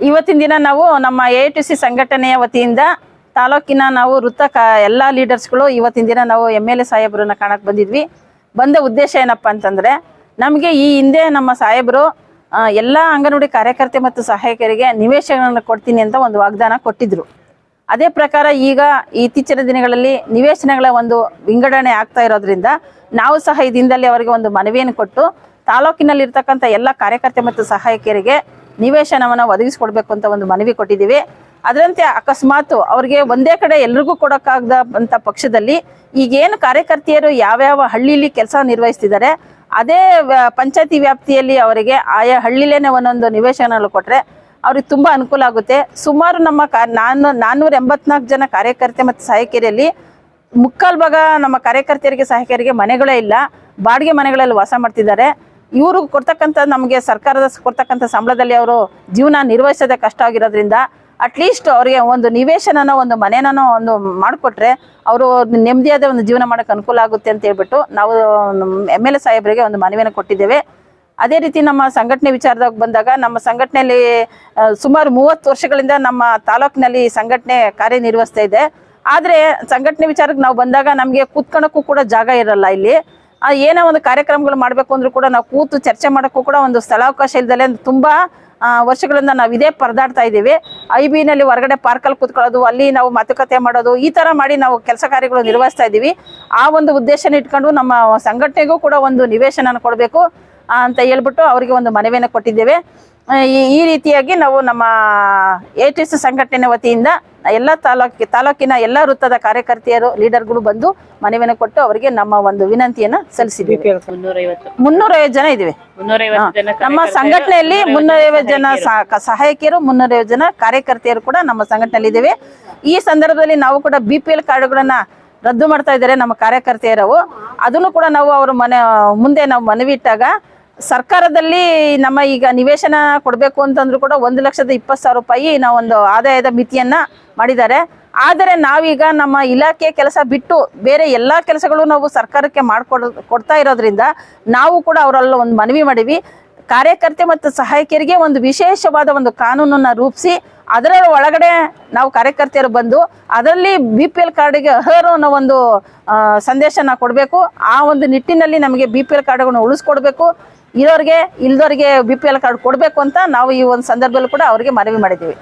ಇವತ್ತಿನ ದಿನ ನಾವು ನಮ್ಮ ಎ ಟಿ ಸಿ ಸಂಘಟನೆಯ ವತಿಯಿಂದ ತಾಲೂಕಿನ ನಾವು ವೃತ್ತ ಕ ಎಲ್ಲ ಲೀಡರ್ಸ್ಗಳು ಇವತ್ತಿನ ದಿನ ನಾವು ಎಂ ಎಲ್ ಎ ಸಾಹೇಬ್ರನ್ನ ಕಾಣಕ್ಕೆ ಬಂದಿದ್ವಿ. ಬಂದ ಉದ್ದೇಶ ಏನಪ್ಪ ಅಂತಂದರೆ, ನಮಗೆ ಈ ಹಿಂದೆ ನಮ್ಮ ಸಾಹೇಬರು ಎಲ್ಲ ಅಂಗನವಾಡಿ ಕಾರ್ಯಕರ್ತೆ ಮತ್ತು ಸಹಾಯಕರಿಗೆ ನಿವೇಶನಗಳನ್ನು ಕೊಡ್ತೀನಿ ಅಂತ ಒಂದು ವಾಗ್ದಾನ ಕೊಟ್ಟಿದ್ರು. ಅದೇ ಪ್ರಕಾರ ಈಗ ಇತ್ತೀಚಿನ ದಿನಗಳಲ್ಲಿ ನಿವೇಶನಗಳ ಒಂದು ವಿಂಗಡಣೆ ಆಗ್ತಾ ಇರೋದ್ರಿಂದ ನಾವು ಸಹ ಈ ದಿನದಲ್ಲಿ ಅವರಿಗೆ ಒಂದು ಮನವಿಯನ್ನು ಕೊಟ್ಟು ತಾಲೂಕಿನಲ್ಲಿರ್ತಕ್ಕಂಥ ಎಲ್ಲ ಕಾರ್ಯಕರ್ತೆ ಮತ್ತು ಸಹಾಯಕಿಯರಿಗೆ ನಿವೇಶನವನ್ನು ಒದಗಿಸ್ಕೊಡ್ಬೇಕು ಅಂತ ಒಂದು ಮನವಿ ಕೊಟ್ಟಿದ್ದೀವಿ. ಅದರಂತೆ ಅಕಸ್ಮಾತ್ ಅವ್ರಿಗೆ ಒಂದೇ ಕಡೆ ಎಲ್ರಿಗೂ ಕೊಡೋಕ್ಕಾಗದ ಅಂತ ಪಕ್ಷದಲ್ಲಿ ಈಗೇನು ಕಾರ್ಯಕರ್ತೆಯರು ಯಾವ್ಯಾವ ಹಳ್ಳಿಲಿ ಕೆಲಸ ನಿರ್ವಹಿಸ್ತಿದ್ದಾರೆ, ಅದೇ ಪಂಚಾಯತಿ ವ್ಯಾಪ್ತಿಯಲ್ಲಿ ಅವರಿಗೆ ಆಯಾ ಹಳ್ಳಿಲೇನೆ ಒಂದೊಂದು ನಿವೇಶನಗಳು ಕೊಟ್ಟರೆ ಅವ್ರಿಗೆ ತುಂಬ ಅನುಕೂಲ ಆಗುತ್ತೆ. ಸುಮಾರು ನಮ್ಮ ಕಾ, ನಾನು, ನಾನ್ನೂರ ಎಂಬತ್ನಾಲ್ಕು ಜನ ಕಾರ್ಯಕರ್ತೆ ಮತ್ತು ಸಹಾಯಕಿಯರಲ್ಲಿ ಮುಕ್ಕಾಲು ಭಾಗ ನಮ್ಮ ಕಾರ್ಯಕರ್ತೆಯರಿಗೆ ಸಹಾಯಕರಿಗೆ ಮನೆಗಳೇ ಇಲ್ಲ. ಬಾಡಿಗೆ ಮನೆಗಳಲ್ಲಿ ವಾಸ ಮಾಡ್ತಿದ್ದಾರೆ. ಇವರು ಕೊಡ್ತಕ್ಕಂಥ ನಮಗೆ ಸರ್ಕಾರದ ಕೊಡ್ತಕ್ಕಂಥ ಸಂಬಳದಲ್ಲಿ ಅವರು ಜೀವನ ನಿರ್ವಹಿಸೋದೇ ಕಷ್ಟ ಆಗಿರೋದ್ರಿಂದ ಅಟ್ಲೀಸ್ಟ್ ಅವರಿಗೆ ಒಂದು ನಿವೇಶನನ, ಒಂದು ಮನೆನೋ ಒಂದು ಮಾಡಿಕೊಟ್ರೆ ಅವರು ನೆಮ್ಮದಿಯಾದ ಒಂದು ಜೀವನ ಮಾಡೋಕ್ಕೆ ಅನುಕೂಲ ಆಗುತ್ತೆ ಅಂತ ಹೇಳ್ಬಿಟ್ಟು ನಾವು ಎಂ ಎಲ್ ಎ ಸಾಹೇಬರಿಗೆ ಒಂದು ಮನವಿಯನ್ನು ಕೊಟ್ಟಿದ್ದೇವೆ. ಅದೇ ರೀತಿ ನಮ್ಮ ಸಂಘಟನೆ ವಿಚಾರದಾಗ ಬಂದಾಗ ನಮ್ಮ ಸಂಘಟನೆಯಲ್ಲಿ ಸುಮಾರು ಮೂವತ್ತು ವರ್ಷಗಳಿಂದ ನಮ್ಮ ತಾಲೂಕಿನಲ್ಲಿ ಸಂಘಟನೆ ಕಾರ್ಯನಿರ್ವಹಿಸ್ತಾ ಇದೆ. ಆದರೆ ಸಂಘಟನೆ ವಿಚಾರಕ್ಕೆ ನಾವು ಬಂದಾಗ ನಮಗೆ ಕೂತ್ಕೊಳ್ಳೋಕ್ಕೂ ಕೂಡ ಜಾಗ ಇರಲ್ಲ ಇಲ್ಲಿ. ಏನೋ ಒಂದು ಕಾರ್ಯಕ್ರಮಗಳು ಮಾಡಬೇಕು ಅಂದ್ರೂ ಕೂಡ ನಾವು ಕೂತು ಚರ್ಚೆ ಮಾಡೋಕ್ಕೂ ಕೂಡ ಒಂದು ಸ್ಥಳಾವಕಾಶ ಇಲ್ದಲೆ ತುಂಬ ವರ್ಷಗಳಿಂದ ನಾವು ಇದೇ ಪರದಾಡ್ತಾ ಇದ್ದೀವಿ. ಐ ಬಿನಲ್ಲಿ ಹೊರಗಡೆ ಪಾರ್ಕಲ್ಲಿ ಕೂತ್ಕೊಳ್ಳೋದು, ಅಲ್ಲಿ ನಾವು ಮಾತುಕತೆ ಮಾಡೋದು, ಈ ಥರ ಮಾಡಿ ನಾವು ಕೆಲಸ ಕಾರ್ಯಗಳು ನಿರ್ವಹಿಸ್ತಾ ಇದ್ದೀವಿ. ಆ ಒಂದು ಉದ್ದೇಶನ ಇಟ್ಕೊಂಡು ನಮ್ಮ ಸಂಘಟನೆಗೂ ಕೂಡ ಒಂದು ನಿವೇಶನ ಕೊಡಬೇಕು ಅಂತ ಹೇಳ್ಬಿಟ್ಟು ಅವರಿಗೆ ಒಂದು ಮನವಿಯನ್ನು ಕೊಟ್ಟಿದ್ದೇವೆ. ಈ ರೀತಿಯಾಗಿ ನಾವು ನಮ್ಮ ಎ ಟಿ ಸಂಘಟನೆ ವತಿಯಿಂದ ಎಲ್ಲ ತಾಲೂಕಿ ತಾಲೂಕಿನ ಎಲ್ಲ ವೃತ್ತದ ಕಾರ್ಯಕರ್ತೆಯರು ಲೀಡರ್ಗಳು ಬಂದು ಮನವಿಯನ್ನು ಕೊಟ್ಟು ಅವರಿಗೆ ನಮ್ಮ ಒಂದು ವಿನಂತಿಯನ್ನ ಸಲ್ಲಿಸಿದ್ವಿ ಮುನ್ನೂರೈವತ್ತು. ಜನ ಇದ್ದೀವಿ. ಜನ ನಮ್ಮ ಸಂಘಟನೆಯಲ್ಲಿ ಮುನ್ನೂರೈವತ್ತು ಜನ ಸಹಾಯಕಿಯರು. ಮುನ್ನೂರೈವತ್ತು ಜನ ಕಾರ್ಯಕರ್ತೆಯರು ಕೂಡ ನಮ್ಮ ಸಂಘಟನೆಯಲ್ಲಿ ಇದ್ದೇವೆ. ಈ ಸಂದರ್ಭದಲ್ಲಿ ನಾವು ಕೂಡ ಬಿ ಪಿ ಎಲ್ ಕಾರ್ಡುಗಳನ್ನ ರದ್ದು ಮಾಡ್ತಾ ಇದ್ದಾರೆ ನಮ್ಮ ಕಾರ್ಯಕರ್ತೆಯರವು ಅದನ್ನು ಕೂಡ ನಾವು ಅವ್ರ ಮನೆ ಮುಂದೆ ನಾವು ಮನವಿ ಇಟ್ಟಾಗ ಸರ್ಕಾರದಲ್ಲಿ ನಮ್ಮ ಈಗ ನಿವೇಶನ ಕೊಡಬೇಕು ಅಂತಂದ್ರೂ ಕೂಡ ಒಂದು ಲಕ್ಷದ ಇಪ್ಪತ್ತು ಸಾವಿರ ರೂಪಾಯಿ ನಾವೊಂದು ಆದಾಯದ ಮಿತಿಯನ್ನ ಮಾಡಿದ್ದಾರೆ. ಆದರೆ ನಾವೀಗ ನಮ್ಮ ಇಲಾಖೆ ಕೆಲಸ ಬಿಟ್ಟು ಬೇರೆ ಎಲ್ಲ ಕೆಲಸಗಳು ನಾವು ಸರ್ಕಾರಕ್ಕೆ ಮಾಡಿಕೊಡೋ, ಕೊಡ್ತಾ ಇರೋದ್ರಿಂದ ನಾವು ಕೂಡ ಅವರೆಲ್ಲ ಒಂದು ಮನವಿ ಮಾಡಿವಿ. ಕಾರ್ಯಕರ್ತೆ ಮತ್ತು ಸಹಾಯಕಿಯರಿಗೆ ಒಂದು ವಿಶೇಷವಾದ ಒಂದು ಕಾನೂನನ್ನು ರೂಪಿಸಿ ಅದರ ಒಳಗಡೆ ನಾವು ಕಾರ್ಯಕರ್ತೆಯರು ಬಂದು ಅದರಲ್ಲಿ ಬಿ ಪಿ ಎಲ್ ಕಾರ್ಡಿಗೆ ಅಹರು ಅನ್ನೋ ಒಂದು ಸಂದೇಶನ ಕೊಡಬೇಕು. ಆ ಒಂದು ನಿಟ್ಟಿನಲ್ಲಿ ನಮಗೆ ಬಿ ಪಿ ಎಲ್ ಕಾರ್ಡ್ಗಳನ್ನು ಉಳಿಸ್ಕೊಡ್ಬೇಕು. ಇರೋರಿಗೆ, ಇಲ್ದೋರಿಗೆ ಬಿ ಪಿ ಎಲ್ ಕಾರ್ಡ್ ಕೊಡಬೇಕು ಅಂತ ನಾವು ಈ ಒಂದು ಸಂದರ್ಭದಲ್ಲೂ ಕೂಡ ಅವರಿಗೆ ಮನವಿ ಮಾಡಿದ್ದೀವಿ.